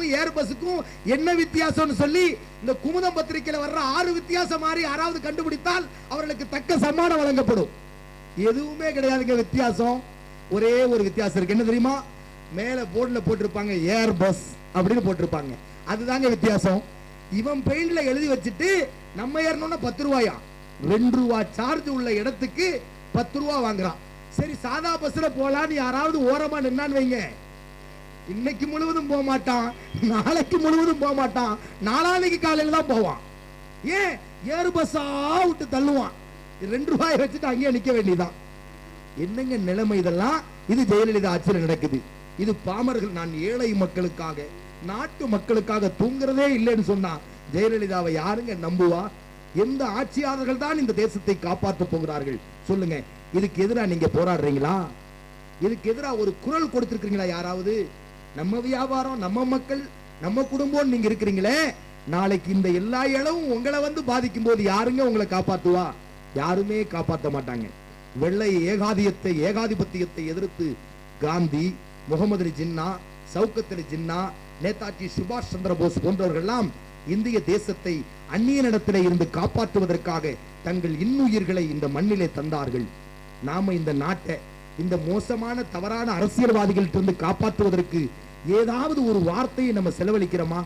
பஸ்ஸுக்கும் ஏர் பஸ்ஸுக்கும் என்ன வித்தியாசம்னு சொல்லி இந்த குமுதம் பத்திரிக்கையில வர்ற ஆறு வித்தியாசம் மாதிரி யாராவது கண்டுபிடித்தால் அவர்களுக்கு தக்க சம்மானம் வழங்கப்படும். எதுவுமே கிடையாதுங்க வித்தியாசம். ஒரே ஒரு வித்தியாசம் இருக்கு. என்ன தெரியுமா? மேல போர்டுல போட்டிருப்பாங்க ஏர் பஸ் அப்படின்னு போட்டிருப்பாங்க. அதுதாங்க வித்தியாசம். இவன் பெயிண்ட்ல எழுதி வச்சுட்டு நம்ம ஏறணும்னா பத்து ரூபாயா? ரெண்டு ரூபா சார்ஜ் உள்ள இடத்துக்கு பத்து ரூபா வாங்குறான். சரி சாதா பஸ்ல போலான்னு யாராவது ஓரமா நின்னான்னு வைங்க. இன்னைக்கு முழுவதும் போக மாட்டான். நாளைக்கு முழுவதும் போக மாட்டான். நாளானைக்கு காலையில தான் போவான். ஏன்? ஏறு பஸ்ஸா விட்டு தள்ளுவான். ரெண்டு ரூபாய் வச்சுட்டு அங்கேயே நிக்க வேண்டியதான் என்னங்க நிலைமை இதெல்லாம்? இது ஜெயலலிதா ஆட்சியில் நடக்குது. இது பாமர்கள் நான் ஏழை மக்களுக்காக நாட்டு மக்களுக்காக தூங்குறதே இல்லைன்னு சொன்னா ஜெயலலிதாவை யாருங்க நம்புவா? எந்த ஆட்சியாளர்கள் தான் இந்த தேசத்தை காப்பாற்ற போகிறார்கள்? சொல்லுங்க. இதுக்கு எதிரா நீங்க போராடுறீங்களா? இதுக்கு எதிரா ஒரு குரல் கொடுத்திருக்கீங்களா யாராவது? நம்ம வியாபாரம் நம்ம மக்கள் நம்ம குடும்பம் நீங்க இருக்கிறீங்களே நாளைக்கு இந்த எல்லா இளவும் உங்களை வந்து பாதிக்கும் போது யாருங்க உங்களை காப்பாத்துவா? யாருமே காப்பாத்த மாட்டாங்க. வெள்ளை ஏகாதியத்தை ஏகாதிபத்தியத்தை எதிர்த்து காந்தி முகமது அலி ஜின்னா சவுக்கத் அலி ஜின்னா நேதாஜி சுபாஷ் சந்திர போஸ் போன்றவர்கள்லாம் இந்திய தேசத்தை அந்நியனிடத்திலே இருந்து காப்பாற்றுவதற்காக தங்கள் இன்னுயிர்களை இந்த மண்ணிலே தந்தார்கள். நாம இந்த நாட்டை இந்த மோசமான தவறான அரசியல்வாதிகள்ட்ட இருந்து காப்பாற்றுவதற்கு ஏதாவது ஒரு வார்த்தையை நம்ம செலவழிக்கிறோமா?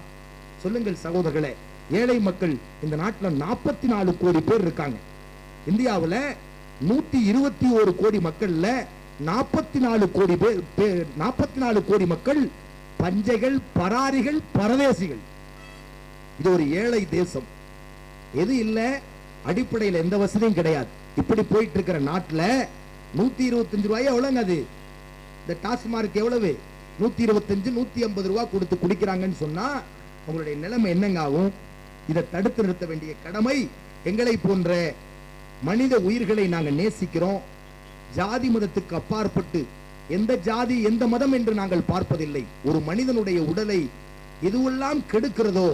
சொல்லுங்கள் சகோதரர்களே ஏழை மக்கள் இந்த நாட்டுல நாற்பத்தி நாலு கோடி பேர் இருக்காங்க. இந்தியாவுல நூத்தி இருபத்தி ஒரு கோடி மக்கள்ல நாற்பத்தி நாலு கோடி பேர் நாற்பத்தி நாலு கோடி மக்கள் பஞ்சைகள் பராரிகள் பரதேசிகள். இது ஒரு ஏழை தேசம். எது இல்ல அடிப்படையில் எந்த வசதியும் கிடையாது. இப்படி போயிட்டு இருக்கிற நாட்டுல நூத்தி இருபத்தஞ்சு ரூபாய் எவ்வளவுங்க அது? இந்த டாஸ்மார்க் எவ்வளவு? நூத்தி இருபத்தஞ்சு நூத்தி ஐம்பது ரூபாய் கொடுத்து குடிக்கிறாங்கன்னு சொன்னா உங்களுடைய நிலைமை என்னங்க ஆகும்? இதை தடுத்து நிறுத்த வேண்டிய கடமை எங்களை போன்ற மனித உயிர்களை நாங்க நேசிக்கிறோம். ஜாதி மதத்துக்கு அப்பாற்பட்டு எந்த ஜாதி எந்த மதம் என்று நாங்கள் பார்ப்பதில்லை. ஒரு மனிதனுடைய உடலை எதுவெல்லாம் கெடுக்கிறதோ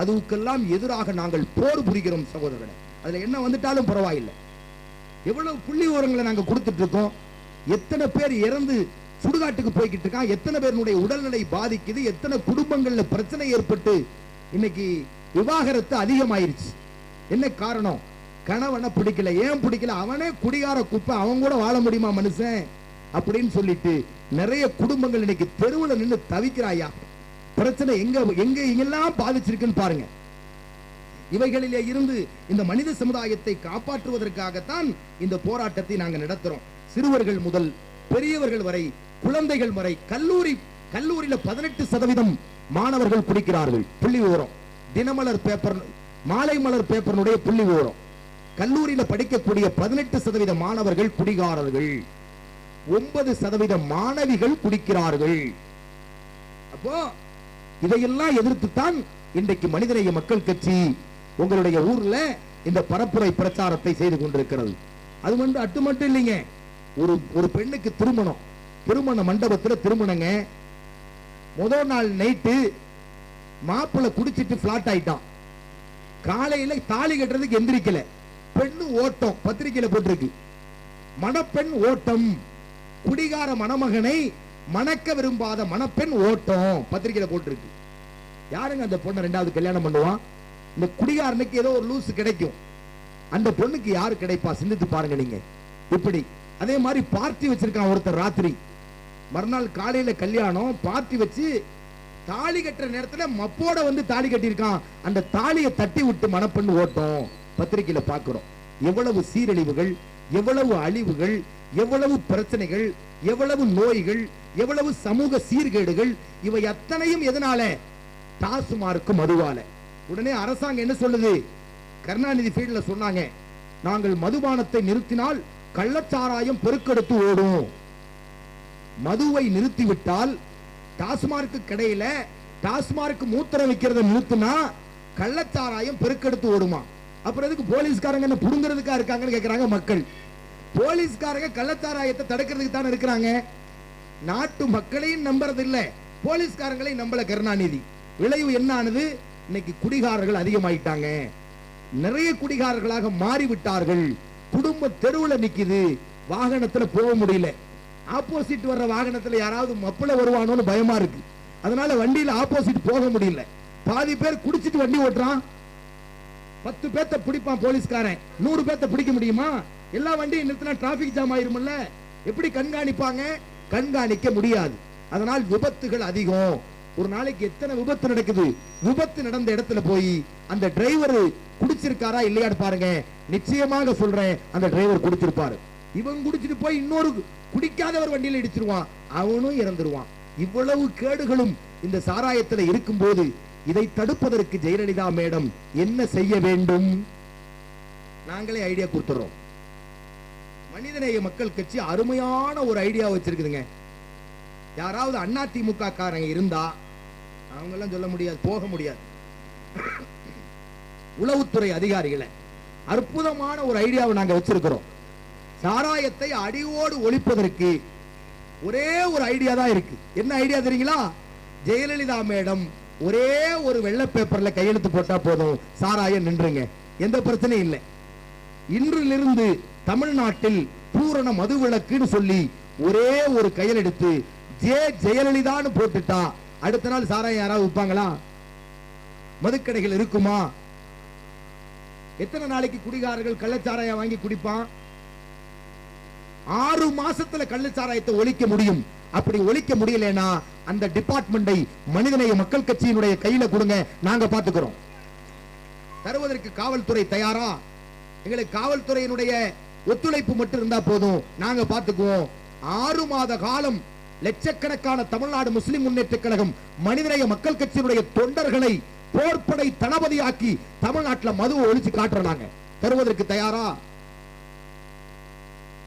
அதுக்கெல்லாம் எதிராக நாங்கள் போர் புரிகிறோம் சகோதரர்களே. அதுல என்ன வந்துட்டாலும் பரவாயில்லை. எவ்வளவு புள்ளி ஓரங்களை நாங்க கொடுத்துட்டு இருக்கோம். எத்தனை பேர் இறந்து சுடுகாட்டுக்கு போய்கிட்டு இருக்கான். எத்தனை பேருடைய உடல்நிலை பாதிக்குது. எத்தனை குடும்பங்கள்ல பிரச்சனை ஏற்பட்டு இன்னைக்கு விவாகரத்து அதிகமாயிருச்சு. என்ன காரணம்? கணவனை பிடிக்கல. ஏன் பிடிக்கல? அவனே குடிகார குப்பை. அவன் கூட வாழ முடியுமா மனுஷன்? அப்படின்னு சொல்லிட்டு நிறைய குடும்பங்கள் இன்னைக்கு தெருவுல நின்னு தவிக்கிறாயா? பிரச்சனை எங்க எங்க எங்கெல்லாம் பாதிச்சிருக்குன்னு பாருங்க. இவைகளிலே இருந்து இந்த மனித சமுதாயத்தை காப்பாற்றுவதற்காகத்தான் இந்த போராட்டத்தை நாங்க நடத்துறோம். சிறுவர்கள் முதல் பெரியவர்கள் வரை குழந்தைகள் வரை கல்லூரி கல்லூரியில பதினெட்டு சதவீதம் மாணவர்கள் குடிக்கிறார்கள் புள்ளி விவரம். தினமலர் பேப்பர் மாலை மலர் பேப்பருடைய புள்ளி விவரம். கல்லூரியில படிக்கக்கூடிய பதினெட்டு சதவீத மாணவர்கள் குடிகாரர்கள். ஒன்பது சதவீத மாணவிகள் குடிக்கிறார்கள். அப்போ இதையெல்லாம் எதிர்த்துத்தான் இன்றைக்கு மனிதநேய மக்கள் கட்சி உங்களுடைய ஊர்ல இந்த பரப்புரை பிரச்சாரத்தை செய்து கொண்டிருக்கிறது. அது வந்து அட்டு மட்டும் இல்லைங்க. ஒரு ஒரு பெண்ணுக்கு திருமணம். திருமண மண்டபத்துல திருமணங்க முதல் நாள் நைட்டு மாப்பிள்ள குடிச்சிட்டு பிளாட் ஆயிட்டான். காலையில தாலி கட்டுறதுக்கு எந்திரிக்கல. பெண்ணு ஓட்டம் பத்திரிகையில போட்டிருக்கு. மணப்பெண் ஓட்டம். குடிகார மணமகனை மணக்க விரும்பாத மணப்பெண் ஓட்டம் பத்திரிகையில போட்டிருக்கு. யாருங்க அந்த பொண்ணை ரெண்டாவது கல்யாணம் பண்ணுவான் இந்த குடிகாரனுக்கு ஏதோ ஒரு லூஸ் கிடைக்கும். அந்த பொண்ணுக்கு யாரு கிடைப்பா? சிந்தித்து பாருங்க நீங்க. இப்படி. அதே மாதிரி பார்ட்டி வச்சிருக்கான் ஒருத்தர் ராத்திரி. மறுநாள் காலையில கல்யாணம் பார்ட்டி வச்சு தாலி கட்டுற நேரத்துல மப்போட வந்து தாலி கட்டியிருக்கான். அந்த தாலியை தட்டி விட்டு மணப்பெண் ஓட்டம். பத்திரிக்கையில பாக்குறோம் எவ்வளவு சீரழிவுகள் எவ்வளவு அழிவுகள் எவ்வளவு பிரச்சனைகள் எவ்வளவு நோய்கள் எவ்வளவு சமூக சீர்கேடுகள் இவை அத்தனையும் எதனால? டாஸ்மார்க்கு மதுவால. உடனே அரசாங்கம் என்ன சொல்லுது? கருணாநிதி ஃபீல்ட்ல சொன்னாங்க நாங்கள் மதுபானத்தை நிறுத்தினால் கள்ளச்சாராயம் பெருக்கெடுத்து ஓடும். மதுவை நிறுத்திவிட்டால் டாஸ்மார்க்கு கடையில டாஸ்மார்க்கு மூத்திரம் வைக்கிறத நிறுத்தினா கள்ளச்சாராயம் பெருக்கெடுத்து ஓடுமா? அப்புறம் எதுக்கு போலீஸ்காரங்க என்ன புடுங்கிறதுக்கா இருக்காங்கன்னு கேட்கிறாங்க மக்கள். போலீஸ்காரங்க கள்ளச்சாராயத்தை தடுக்கிறதுக்கு தானே இருக்கிறாங்க. நாட்டு மக்களையும் நம்புறது இல்ல போலீஸ்காரங்களையும் நம்பல கருணாநிதி. விளைவு என்ன ஆனது? இன்னைக்கு குடிகாரர்கள் அதிகமாயிட்டாங்க. நிறைய குடிகாரர்களாக மாறிவிட்டார்கள். குடும்ப தெருவுல நிக்குது. வாகனத்துல போக முடியல. ஆப்போசிட் வர்ற வாகனத்தில் யாராவது மப்பிள வருவானோன்னு பயமா இருக்கு. அதனால வண்டியில் ஆப்போசிட் போக முடியல. பாதி பேர் குடிச்சிட்டு வண்டி ஓட்டுறான். பத்து பேர்த்த பிடிப்பான் போலீஸ்காரன். நூறு பேர்த்த பிடிக்க முடியுமா? எல்லா வண்டியும் நிறுத்தினா டிராபிக் ஜாம் ஆயிரும்ல. எப்படி கண்காணிப்பாங்க? கண்காணிக்க முடியாது. அதனால் விபத்துகள் அதிகம். ஒரு நாளைக்கு எத்தனை விபத்து நடக்குது? விபத்து நடந்த இடத்துல போய் அந்த டிரைவர் குடிச்சிருக்காரா இல்லையான்னு பாருங்க. நிச்சயமாக சொல்றேன் அந்த டிரைவர் குடிச்சிருப்பாரு. இவன் குடிச்சிட்டு போய் இன்னொரு குடிக்காதவர் வண்டியில இடிச்சிருவான். அவனும் இறந்துருவான். இவ்வளவு கேடுகளும் இந்த சாராயத்துல இருக்கும்போது இதை தடுப்பதற்கு ஜெயலலிதா மேடம் என்ன செய்ய வேண்டும்? நாங்களே ஐடியா கொடுத்துறோம். மனிதநேய மக்கள் கட்சி அருமையான ஒரு ஐடியா வச்சிருக்குதுங்க. யாராவது அண்ணா திமுக காரங்க இருந்தா அவங்க எல்லாம் சொல்ல முடியாது போக முடியாது. உளவுத்துறை அதிகாரிகளை அற்புதமான ஒரு ஐடியாவை நாங்க வச்சிருக்கிறோம். சாராயத்தை அடியோடு ஒழிப்பதற்கு ஒரே ஒரு ஐடியா தான் இருக்கு. என்ன ஐடியா தெரியுங்களா? ஜெயலலிதா மேடம் ஒரே ஒரு வெள்ளை பேப்பர்ல கையெழுத்து போட்டா போதும். சாராயம் நின்றுங்க. எந்த பிரச்சனையும் இல்லை. இன்றிலிருந்து தமிழ்நாட்டில் பூரண மதுவிலக்குன்னு சொல்லி ஒரே ஒரு கையெழுத்து ஜே ஜெயலலிதான்னு போட்டுட்டா அடுத்த நாள் சாராயம் யாராவது விற்பாங்களா? மதுக்கடைகள் இருக்குமா? எத்தனை நாளைக்கு குடிகாரர்கள் கள்ளச்சாராயம் வாங்கி குடிப்பான்? ஆறு மாசத்துல கள்ளச்சாராயத்தை ஒழிக்க முடியும். அப்படி ஒழிக்க முடியலனா அந்த டிபார்ட்மெண்டை மனிதநேய மக்கள் கட்சியினுடைய கையில கொடுங்க நாங்க பாத்துக்கிறோம். தருவதற்கு காவல்துறை தயாரா? எங்களுக்கு காவல்துறையினுடைய ஒத்துழைப்பு மட்டும் இருந்தா போதும் நாங்க பாத்துக்குவோம். ஆறு மாத காலம் லட்சக்கணக்கான தமிழ்நாடு முஸ்லிம் முன்னேற்ற கழகம் மனிதநேய மக்கள் கட்சியினுடைய தொண்டர்களை போர்படை தளபதியாக்கி தமிழ்நாட்டுல மதுவை ஒழிச்சு காட்டுறாங்க தருவதற்கு தயாரா?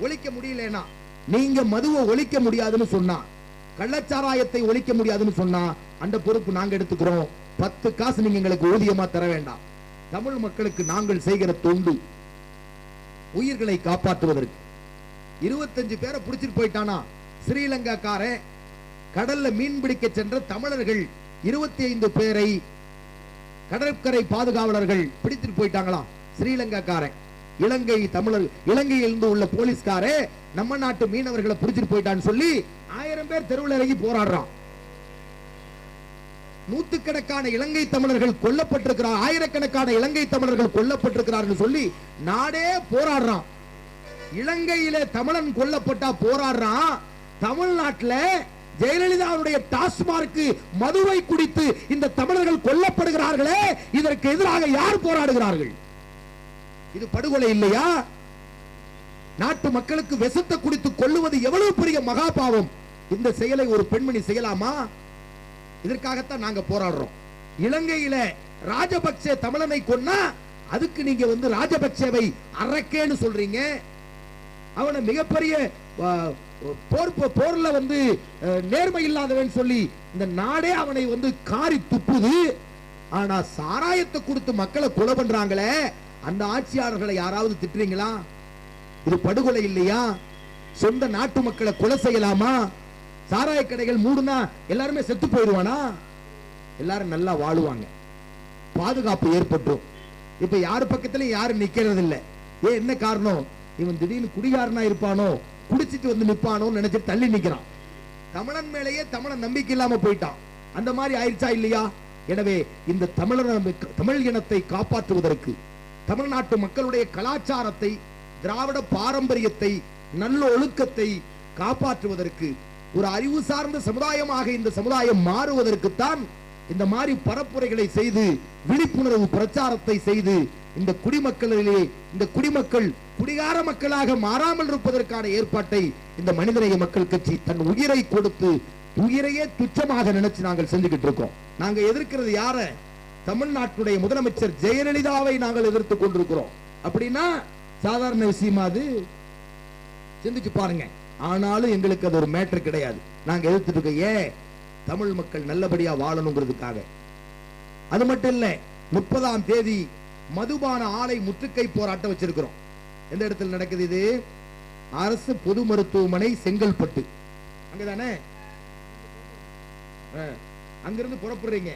ஒழிக்க முடியலனா? நீங்க மதுவை ஒழிக்க முடியாதுன்னு சொன்னா கள்ளச்சாராயத்தை ஒழிக்க முடியாதுன்னு சொன்னா அந்த பொறுப்பு நாங்க எடுத்துக்கிறோம். பத்து காசு நீங்க எங்களுக்கு ஊதியமா தர வேண்டாம். தமிழ் மக்களுக்கு நாங்கள் செய்கிற தொண்டு உயிர்களை காப்பாற்றுவதற்கு. இருபத்தஞ்சு பேரை பிடிச்சிட்டு போயிட்டானா? ஸ்ரீலங்காக்காரன் கடல்ல மீன் பிடிக்க சென்ற தமிழர்கள் இருபத்தி ஐந்து பேரை கடற்கரை பாதுகாவலர்கள் பிடித்துட்டு போயிட்டாங்களாம் ஸ்ரீலங்காக்காரன். இலங்கை தமிழர் இலங்கையில் இருந்து உள்ள போலீஸ்காரே நம்ம நாட்டு மீனவர்களை பிடிச்சிட்டு போயிட்டான்னு சொல்லி ஆயிரம் பேர் தெருவில் இறங்கி போராடுறான். நூத்துக்கணக்கான இலங்கை தமிழர்கள் கொல்லப்பட்டிருக்கிறார் ஆயிரக்கணக்கான இலங்கை தமிழர்கள் கொல்லப்பட்டிருக்கிறார்கள் சொல்லி நாடே போராடுறான். இலங்கையிலே தமிழன் கொல்லப்பட்டா போராடுறான். தமிழ்நாட்டுல ஜெயலலிதாவுடைய டாஸ்மார்க் மதுவை குடித்து இந்த தமிழர்கள் கொல்லப்படுகிறார்களே இதற்கு எதிராக யார் போராடுகிறார்கள்? இது படுகொலை இல்லையா? நாட்டு மக்களுக்கு விஷத்தை குடித்து கொள்ளுவது எவ்வளவு பெரிய மகாபாவம்? இந்த செயலை ஒரு பெண்மணி செய்யலாமா? இதற்காகத்தான் நாங்க போராடுறோம். இலங்கையில ராஜபக்சே தமிழனை கொன்னா அதுக்கு நீங்க வந்து ராஜபக்சேவை அரக்கேன்னு சொல்றீங்க. அவனை மிகப்பெரிய போர் போர்ல வந்து நேர்மை இல்லாதவன் சொல்லி இந்த நாடே அவனை வந்து காரி துப்புது. ஆனா சாராயத்தை கொடுத்து மக்களை கொலை பண்றாங்களே அந்த ஆட்சியாளர்களை யாராவது திட்டுறீங்களா? இது படுகொலை இல்லையா? சொந்த நாட்டு மக்களை கொலை செய்யலாமா? சாராய கடைகள் மூடுனா எல்லாருமே செத்து போயிடுவானா? எல்லாரும் நல்லா வாழுவாங்க. பாதுகாப்பு ஏற்பட்டும் இப்ப யாரு பக்கத்துலயும் யாரும் நிக்கிறது இல்ல ஏன் என்ன காரணம்? இவன் திடீர்னு குடிகாரனா இருப்பானோ? குடிச்சிட்டு வந்து நிப்பானோன்னு நினைச்சு தள்ளி நிக்கிறான். தமிழன் மேலேயே தமிழன் நம்பிக்கை இல்லாம போயிட்டான். அந்த மாதிரி ஆயிடுச்சா இல்லையா? எனவே இந்த தமிழர் தமிழ் இனத்தை காப்பாற்றுவதற்கு தமிழ்நாட்டு மக்களுடைய கலாச்சாரத்தை திராவிட பாரம்பரியத்தை நல்ல ஒழுக்கத்தை காப்பாற்றுவதற்கு ஒரு அறிவு சார்ந்த சமுதாயமாக இந்த சமுதாயம் மாறுவதற்குத்தான் இந்த மாதிரி பரப்புரைகளை செய்து விழிப்புணர்வு பிரச்சாரத்தை செய்து இந்த குடிமக்களிலே இந்த குடிமக்கள் குடிகார மக்களாக மாறாமல் இருப்பதற்கான ஏற்பாட்டை இந்த மனிதநேய மக்கள் கட்சி தன் உயிரை கொடுத்து உயிரையே துச்சமாக நினைச்சு நாங்கள் செஞ்சுக்கிட்டு இருக்கோம். நாங்க எதிர்க்கிறது யார? தமிழ்நாட்டுடைய முதலமைச்சர் ஜெயலலிதாவை நாங்கள் எதிர்த்து கொண்டிருக்கிறோம். அப்படின்னா சாதாரண விஷயமா அது? சிந்திச்சு பாருங்க. ஆனாலும் எங்களுக்கு அது ஒரு மேட்டர் கிடையாது. நாங்க எதிர்த்துட்டு இருக்கோம் ஏன் தமிழ் மக்கள் நல்லபடியா வாழணுங்கிறதுக்காக. அது மட்டும் இல்ல முப்பதாம் தேதி மதுபான ஆலை முற்றுகை போராட்டம் வச்சிருக்கிறோம். எந்த இடத்துல நடக்குது இது? அரசு பொது மருத்துவமனை செங்கல்பட்டு. அங்கதானே? அங்கிருந்து புறப்படுறீங்க.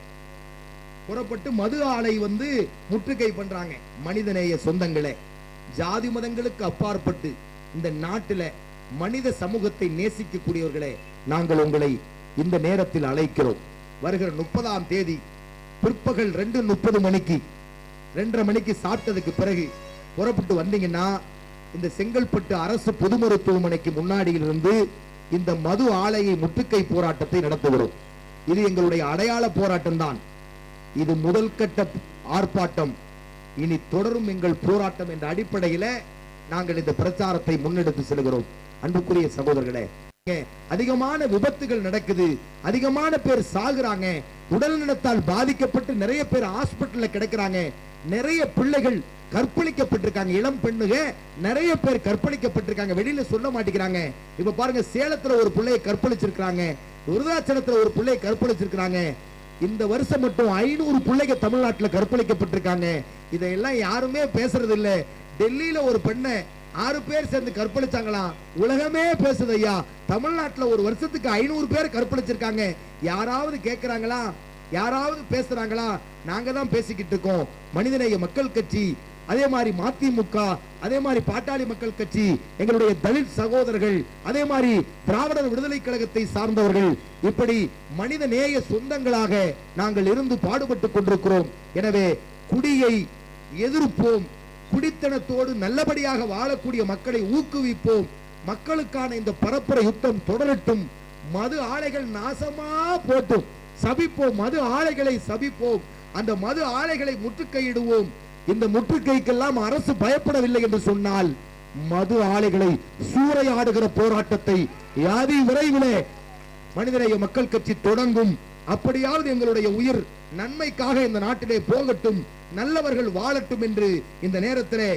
புறப்பட்டு மது ஆலை வந்து முற்றுகை பண்றாங்க. மனிதநேய சொந்தங்களே ஜாதி மதங்களுக்கு அப்பாற்பட்டு இந்த நாட்டில மனித சமூகத்தை நேசிக்கக்கூடியவர்களே நாங்கள் உங்களை இந்த நேரத்தில் அழைக்கிறோம். வருகிற முப்பதாம் தேதி பிற்பகல் ரெண்டு முப்பது மணிக்கு ரெண்டரை மணிக்கு சாப்பிட்டதுக்கு பிறகு புறப்பட்டு வந்தீங்கன்னா இந்த செங்கல்பட்டு அரசு பொது மருத்துவமனைக்கு முன்னாடியில் இருந்து இந்த மது ஆலையை முற்றுகை போராட்டத்தை நடத்துகிறோம். இது எங்களுடைய அடையாள போராட்டம் தான் இது முதல் கட்ட ஆர்ப்பாட்டம். இனி தொடரும் எங்கள் போராட்டம் என்ற அடிப்படையில நாங்கள் இந்த பிரச்சாரத்தை முன்னெடுத்து செல்கிறோம். அன்புக்குரிய சகோதரர்களே அதிகமான விபத்துகள் நடக்குது. அதிகமான பேர் சாகுறாங்க. உடல் நலத்தால் பாதிக்கப்பட்டு நிறைய பேர் ஹாஸ்பிட்டல்ல கிடக்குறாங்க. நிறைய பிள்ளைகள் கற்பழிக்கப்பட்டிருக்காங்க. இளம் பெண்ணுக நிறைய பேர் கற்பழிக்கப்பட்டிருக்காங்க. வெளியில சொல்ல மாட்டேங்கிறாங்க. இப்ப பாருங்க சேலத்துல ஒரு பிள்ளையை கற்பழிச்சிருக்காங்க விருதாச்சலத்துல ஒரு பிள்ளையை கற்பழிச்சிருக்காங்க இந்த வருஷம் மட்டும் ஐநூறு பிள்ளைங்க தமிழ்நாட்டுல கற்பழிக்கப்பட்டிருக்காங்க. இதையெல்லாம் யாருமே பேசுறது இல்ல டெல்லியில ஒரு பெண்ணை ஆறு பேர் சேர்ந்து கற்பழிச்சாங்களாம் உலகமே பேசுது ஐயா. தமிழ்நாட்டுல ஒரு வருஷத்துக்கு ஐநூறு பேர் கற்பழிச்சிருக்காங்க. யாராவது கேட்கிறாங்களா யாராவது பேசுறாங்களா? நாங்க தான் பேசிக்கிட்டு இருக்கோம். மனிதநேய மக்கள் கட்சி அதே மாதிரி மதிமுக அதே மாதிரி பாட்டாளி மக்கள் கட்சி எங்களுடைய தலித் சகோதரர்கள் அதே மாதிரி திராவிடர் விடுதலை கழகத்தை சார்ந்தவர்கள் இப்படி மனித நேய சொந்தங்களாக நாங்கள் இருந்து பாடுபட்டு கொண்டிருக்கிறோம். எனவே குடியை எதிர்ப்போம். குடித்தனத்தோடு நல்லபடியாக வாழக்கூடிய மக்களை ஊக்குவிப்போம். மக்களுக்கான இந்த பரப்புரை யுத்தம் தொடரட்டும். மது ஆலைகள் நாசமா போட்டும். சபிப்போம் மது ஆலைகளை சபிப்போம். அந்த மது ஆலைகளை முற்றுகையிடுவோம். இந்த முற்றுகைக்கெல்லாம் அரசு பயப்படவில்லை என்று சொன்னால் மது ஆலைகளை சூறையாடுகிற போராட்டத்தை யாதி விரைவிலே மனிதநேய மக்கள் கட்சி தொடங்கும். அப்படியாவது எங்களுடைய உயிர் நன்மைக்காக இந்த நாட்டிலே போகட்டும் நல்லவர்கள் வாழட்டும் என்று இந்த நேரத்திலே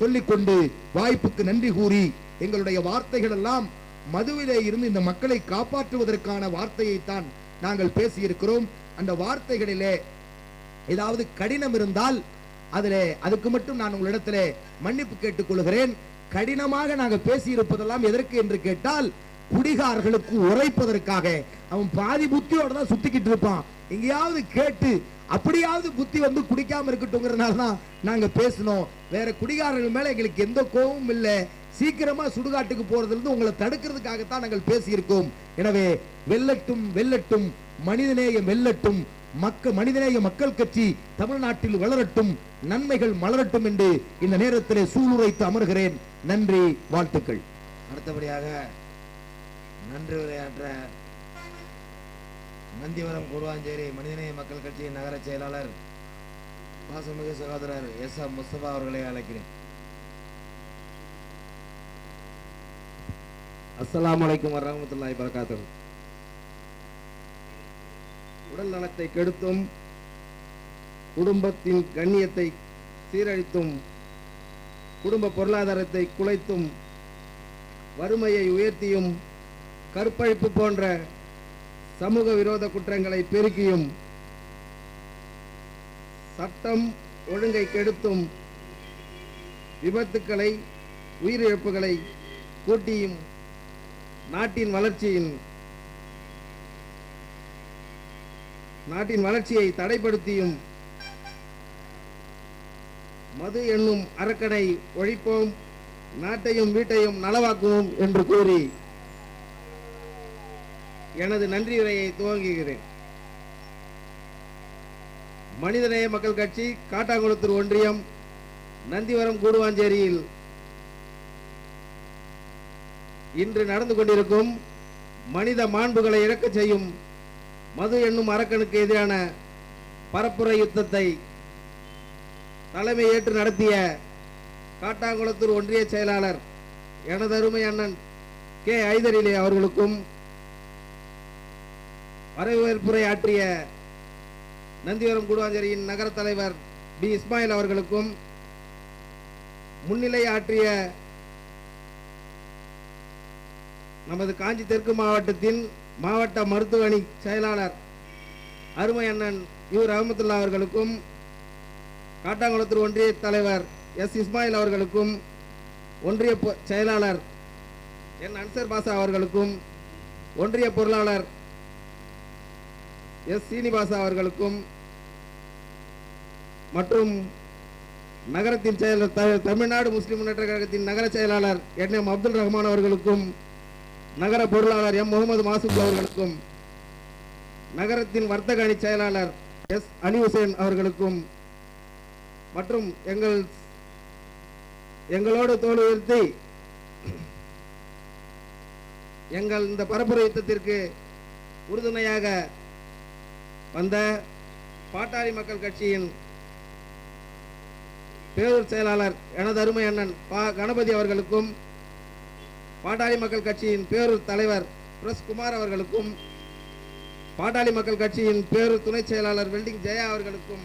சொல்லிக்கொண்டு வாய்ப்புக்கு நன்றி கூறி எங்களுடைய வார்த்தைகள் எல்லாம் மதுவிலே இருந்து இந்த மக்களை காப்பாற்றுவதற்கான வார்த்தையைத்தான் நாங்கள் பேசியிருக்கிறோம். அந்த வார்த்தைகளிலே ஏதாவது கடினம் இருந்தால் அதிலே அதுக்கு மட்டும் நான் உங்களிடத்திலே மன்னிப்பு கேட்டுக் கொள்கிறேன் கடினமாக நாங்கள் பேசியிருப்பதெல்லாம் எதற்கு என்று கேட்டால் குடிகாரர்களுக்கு உரைப்பதற்காக. அவன் பாதி புத்தியோட தான் சுத்திக்கிட்டு இருப்பான். எங்கேயாவது கேட்டு அப்படியாவது புத்தி வந்து குடிக்காம இருக்கட்டும்ங்கிறனால தான் நாங்க பேசினோம். வேற குடிகாரர்கள் மேல எங்களுக்கு எந்த கோபமும் இல்லை. சீக்கிரமா சுடுகாட்டுக்கு போறதுலேருந்து உங்களை தடுக்கிறதுக்காகத்தான் நாங்கள் பேசியிருக்கோம். எனவே வெல்லட்டும் வெல்லட்டும். மனிதநேயம் வெல்லட்டும். மக்க மனிதநேய மக்கள் கட்சி தமிழ்நாட்டில் வளரட்டும் நன்மைகள் மலரட்டும் என்று இந்த நேரத்திலே சூளுரைத்து அமர்கிறேன். நன்றி வாழ்த்துக்கள். அடுத்தபடியாக நன்றி உரையாற்ற நந்திவரம் கூடுவாஞ்சேரி மனிதநேய மக்கள் கட்சியின் நகர செயலாளர் பாசமிகு சகோதரர் எஸ். எம் முஸ்தபா அவர்களை அழைக்கிறேன். அஸ்ஸலாமு அலைக்கும் வரஹ்மத்துல்லாஹி வரகாத்துஹு உடல் நலத்தை கெடுத்தும் குடும்பத்தின் கண்ணியத்தை சீரழித்தும் குடும்ப பொருளாதாரத்தை குலைத்தும் வறுமையை உயர்த்தியும் கற்பழிப்பு போன்ற சமூக விரோத குற்றங்களை பெருக்கியும் சட்டம் ஒழுங்கை கெடுத்தும் விபத்துக்களை உயிரிழப்புகளை கூட்டியும் நாட்டின் வளர்ச்சியின் நாட்டின் வளர்ச்சியை தடைப்படுத்தியும் மது என்னும் அரக்கனை ஒழிப்போம் நாட்டையும் வீட்டையும் நலவாக்குவோம் என்று கூறி எனது நன்றி உரையை துவங்குகிறேன். மனிதநேய மக்கள் கட்சி காட்டாங்குளத்தூர் ஒன்றியம் நந்திவரம் கூடுவாஞ்சேரியில் இன்று நடந்து கொண்டிருக்கும் மனித மாண்புகளை இழக்க செய்யும் மது என்னும் அரக்கனுக்கு எதிரான பரப்புரை யுத்தத்தை தலைமை ஏற்று நடத்திய காட்டாங்குளத்தூர் ஒன்றிய செயலாளர் எனது அருமை அண்ணன் கே. ஐதரிலே அவர்களுக்கும் வரவேற்புரை ஆற்றிய நந்திவரம் கூடுவாஞ்சேரியின் நகர தலைவர் பி. இஸ்மாயில் அவர்களுக்கும் முன்னிலை ஆற்றிய நமது காஞ்சி தெற்கு மாவட்டத்தின் மாவட்ட மருத்துவ அணி செயலாளர் அருமை அண்ணன் யூர் ரஹமத்துல்லா அவர்களுக்கும் காட்டாங்குளத்தூர் ஒன்றிய தலைவர் எஸ். இஸ்மாயில் அவர்களுக்கும் ஒன்றிய பொ- செயலாளர் என். அன்சர் பாசா அவர்களுக்கும் ஒன்றிய பொருளாளர் எஸ். சீனிவாசா அவர்களுக்கும் மற்றும் நகரத்தின் செயலர் தமிழ்நாடு முஸ்லிம் முன்னேற்ற கழகத்தின் நகர செயலாளர் என். எம். அப்துல் ரஹ்மான் அவர்களுக்கும் நகர பொருளாளர் எம். முகமது மாசுக் அவர்களுக்கும் நகரத்தின் வர்த்தக அணி செயலாளர் எஸ். அலி ஹுசேன் அவர்களுக்கும் மற்றும் எங்கள் எங்களோடு தோல் உயர்த்தி எங்கள் இந்த பரப்புரை யுத்தத்திற்கு உறுதுணையாக வந்த பாட்டாளி மக்கள் கட்சியின் பேரூர் செயலாளர் எனது அருமை அண்ணன் பா. கணபதி அவர்களுக்கும் பாட்டாளி மக்கள் கட்சியின் பேரூர் தலைவர் பிரஸ் குமார் அவர்களுக்கும் பாட்டாளி மக்கள் கட்சியின் பேரூர் துணை செயலாளர் வெல்டிங் ஜெயா அவர்களுக்கும்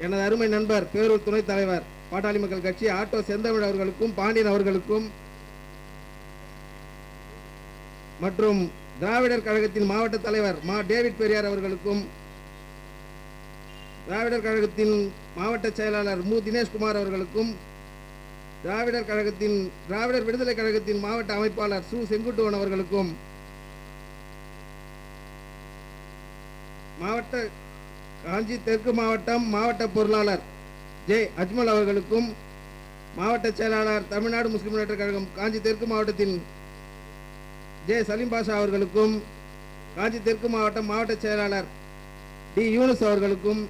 எனது அருமை நண்பர் பேரூர் துணைத் தலைவர் பாட்டாளி மக்கள் கட்சி ஆட்டோ செந்தமிழ் அவர்களுக்கும் பாண்டியன் அவர்களுக்கும் மற்றும் திராவிடர் கழகத்தின் மாவட்ட தலைவர் மா டேவிட் பெரியார் அவர்களுக்கும் திராவிடர் கழகத்தின் மாவட்ட செயலாளர் மு. தினேஷ்குமார் அவர்களுக்கும் திராவிடர் கழகத்தின் திராவிடர் விடுதலை கழகத்தின் மாவட்ட அமைப்பாளர் சு. செங்குட்டுவன் அவர்களுக்கும் மாவட்ட காஞ்சி தெற்கு மாவட்டம் மாவட்ட பொருளாளர் ஜே. அஜ்மல் அவர்களுக்கும் மாவட்ட செயலாளர் தமிழ்நாடு முஸ்லிம் முன்னேற்ற கழகம் காஞ்சி தெற்கு மாவட்டத்தின் ஜே. சலீம் பாஷா அவர்களுக்கும் காஞ்சி தெற்கு மாவட்டம் மாவட்ட செயலாளர் டி. யூனுஸ் அவர்களுக்கும்